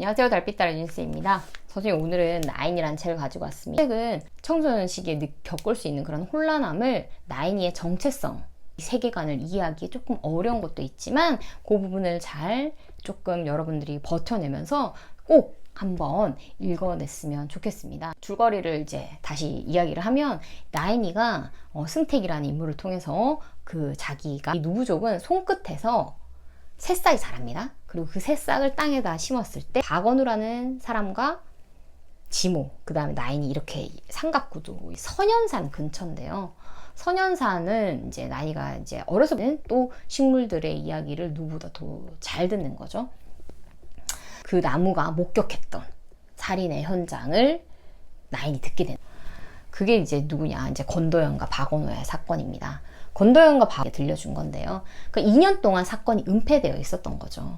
안녕하세요 달빛따라 윤스입니다 선생님 오늘은 나인이라는 책을 가지고 왔습니다 책은 청소년 시기에 느- 겪을 수 있는 그런 혼란함을 나인이의 정체성 이 세계관을 이해하기 조금 어려운 것도 있지만 그 부분을 잘 조금 여러분들이 버텨내면서 꼭 한번 읽어냈으면 좋겠습니다. 줄거리를 이제 다시 이야기를 하면 나인이가 어, 승택이라는 인물을 통해서 그 자기가 이 누부족은 손끝에서 새싹이 자랍니다. 그리고 그 새 싹을 땅에다 심었을 때 박원우라는 사람과 지모, 그 다음에 나인이 이렇게 삼각구도 선연산 근처인데요. 선연산은 이제 나이가 이제 어려서 또 식물들의 이야기를 누구보다 더 잘 듣는 거죠. 그 나무가 목격했던 살인의 현장을 나인이 듣게 된. 그게 이제 누구냐? 이제 건도연과 박원호의 사건입니다. 건도연과 박이 들려준 건데요. 그 2년 동안 사건이 은폐되어 있었던 거죠.